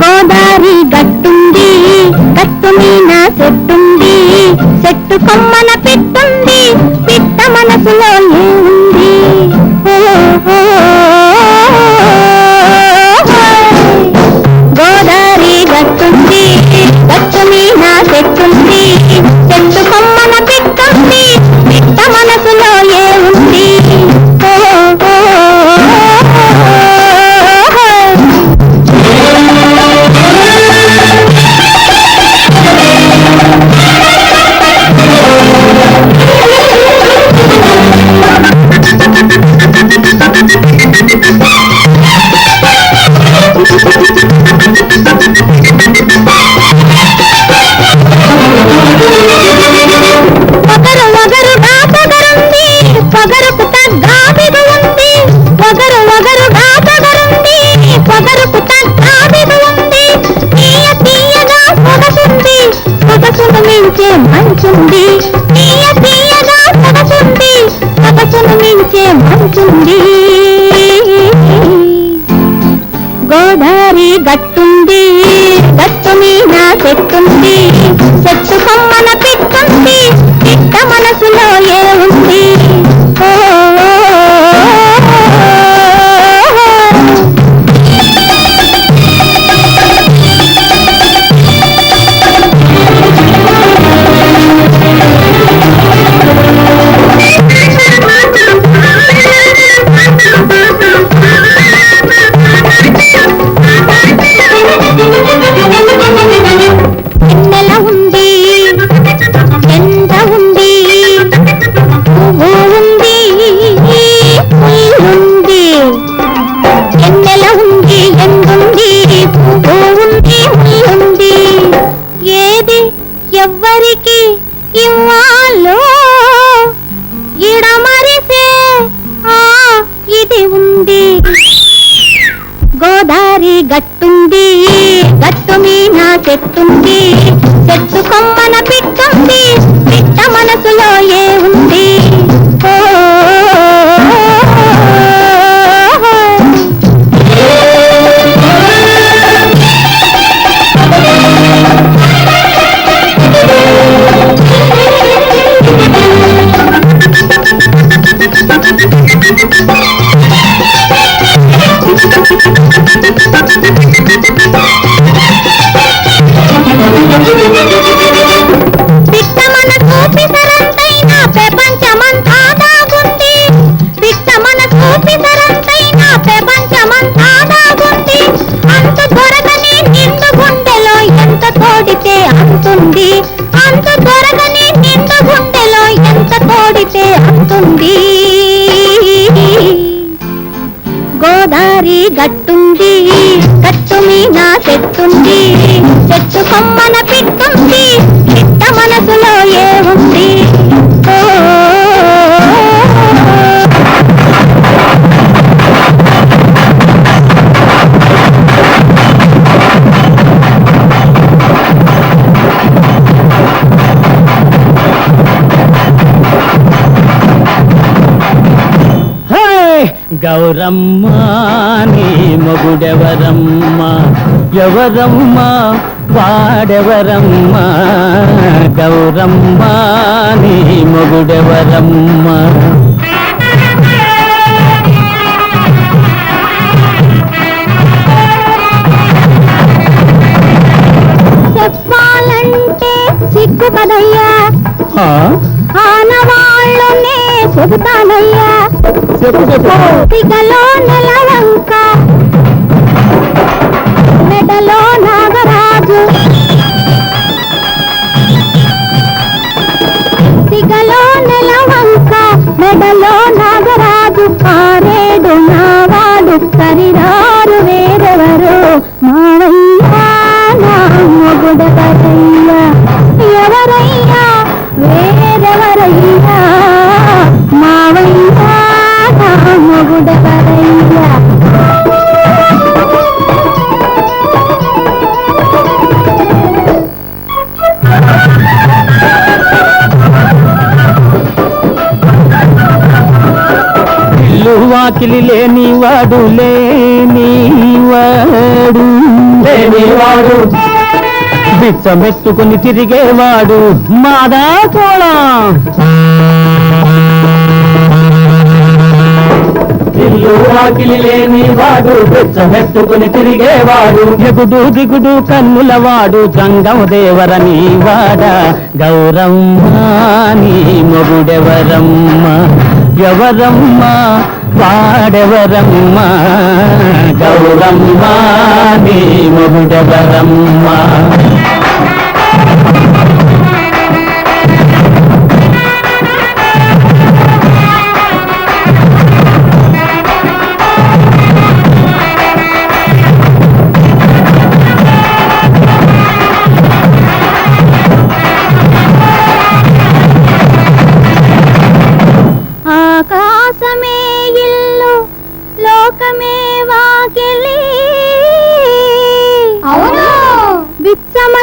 గోదావరి గట్టుంది గట్టు మీన చెట్టుంది చెట్టు కొమ్మన పెట్టుంది పెట్ట మనసు మంచుంది. తీయ తీయగా సొగసుంది. సొగసును మించే మంచుంది. గట్టుంది గట్టు మీద చెట్టుంది చెట్టు కొమ్మన పెట్టుంది పిట్ట మనసులో ఏ చెట్టుంది. చెట్టు కొమ్మన పిట్టుంది పిట్ట మనసులో ఏ ఉంది? Thank you. దారి గట్టుంది గట్టు మీద చెట్టుంది. చెట్టు కొమ్మన పిట్టుంది పిట్ట మనసులో ఏ గౌరమ్మ నీ మొగుడెవరమ్మ? ఎవరమ్మ? వాడెవరమ్మ? గౌరమ్మ నీ మొగుడెవరమ్మ? చెప్పాలంటే సిగ్గు కదయ్యా ఆ? ఆనవాళ్ళునే చెబుతానయ్యా చెప్పు చెప్పు. సిగలో నెలవంక మెడలో నాగరాజు. సిగలో నెలవంక మెడలో నాగరాజు. ఆరేడు నావాడు కరిరారు వేరెవరు? మా వాకిలి లేనివాడు లేనివాడు లేనివాడు బిచ్చమెత్తుకుని తిరిగేవాడు మాదా ఇల్లు వాకిలి లేని వాడు బిచ్చమెత్తుకుని తిరిగేవాడు. ఎగుడు దిగుడు కన్నులవాడు జంగం దేవరని వాడ. గౌరమ్మ నీ మొగుడెవరమ్మ? ఎవరమ్మ? వాడెవరమ్మ గౌరమ్మ నీ మొగుడెవరమ్మ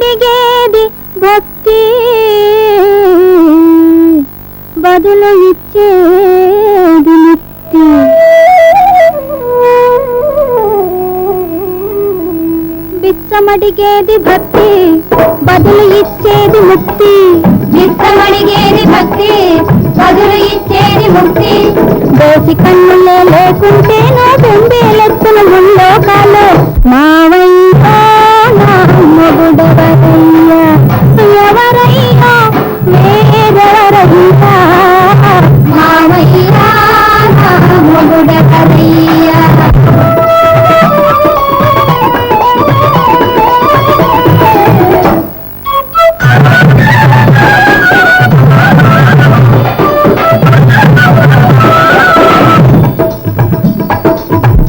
బిచ్చమడిగేది భక్తి. బదులు ఇచ్చేది ముక్తి. బిచ్చమడిగేది భక్తి బదులు ఇచ్చేది ముక్తి. బిచ్చమడిగేది భక్తి బదులు ఇచ్చేది ముక్తి. దోసి కన్నులే లేకుంటే నా తుంబేలెత్తున ముల్లోకాలు. మావయ్యా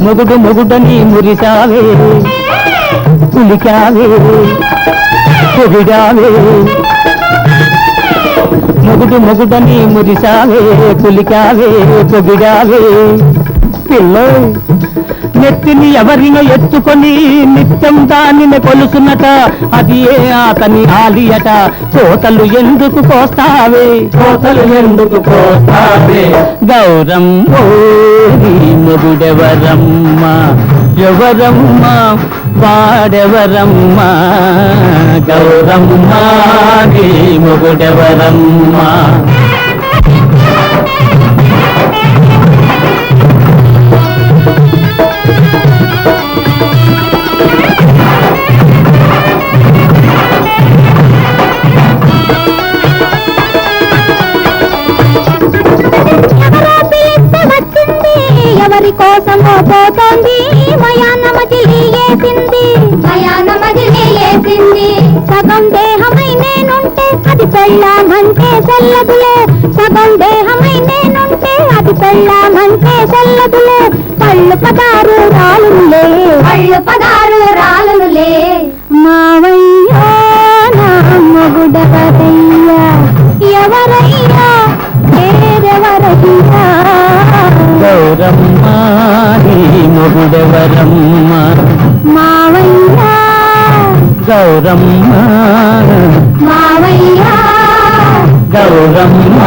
మొగుడు మొగుడని మురిసావే పులికావే పొగిడావే. మొగుడు మొగుడని మురిసావే పులికావే పొగిడావే. పిల్ల నెత్తిని ఎవరినో ఎత్తుకొని నిత్యం దానిని కొలుసునట. అది ఏ అతని ఆలియట. కోతలు ఎందుకు కోస్తావే? కోతలు ఎందుకు కోస్తావే? గౌరమ్మ నీ మొగుడెవరమ్మ? ఎవరమ్మ? వాడెవరమ్మ? గౌరమ్మ నీ మొగుడెవరమ్మ? కోసమో పోతోంది. మయానమతిలి వేసింది మయాన మదిలి లేసింది సగం దేహమై నేనుంటే అది పెళ్ళామంటే సెల్లదులే సగం దేహమై నేనుంటే అది పెళ్ళామంటే సెల్లదులే పళ్ళు పదారు రాలులే పళ్ళు పదారు రాలులే మావయ్యా నా మొగుడవరయ్యా ఎవరయ్యా? వేరెవరయ్యా గౌరమ్మ మొగుడెవరమ్మ మావయ్యా. గౌరమ్మ. మావయ్యా. గౌరమ్మ.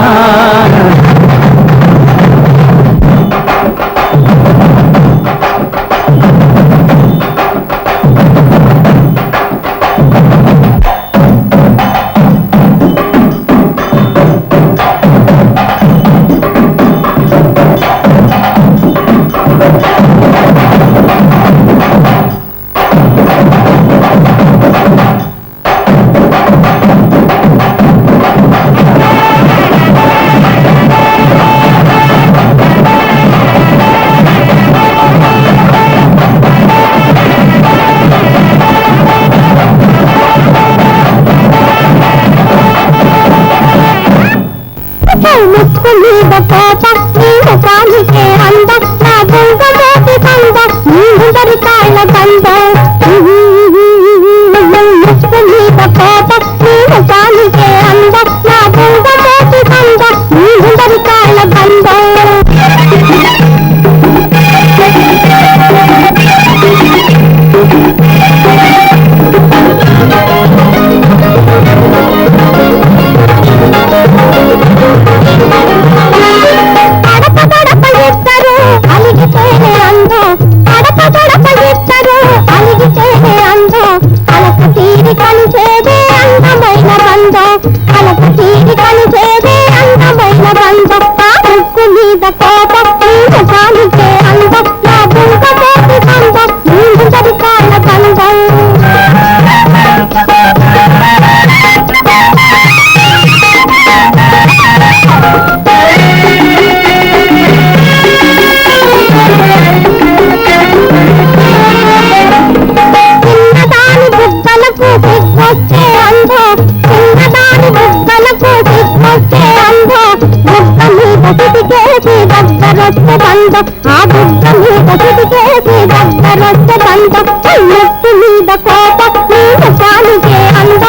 దంత ఆ బుద్ధ మీద చుట్టుకేసి దగ్గరొచ్చ దంత మీద కోప మీద స్వామికే అంత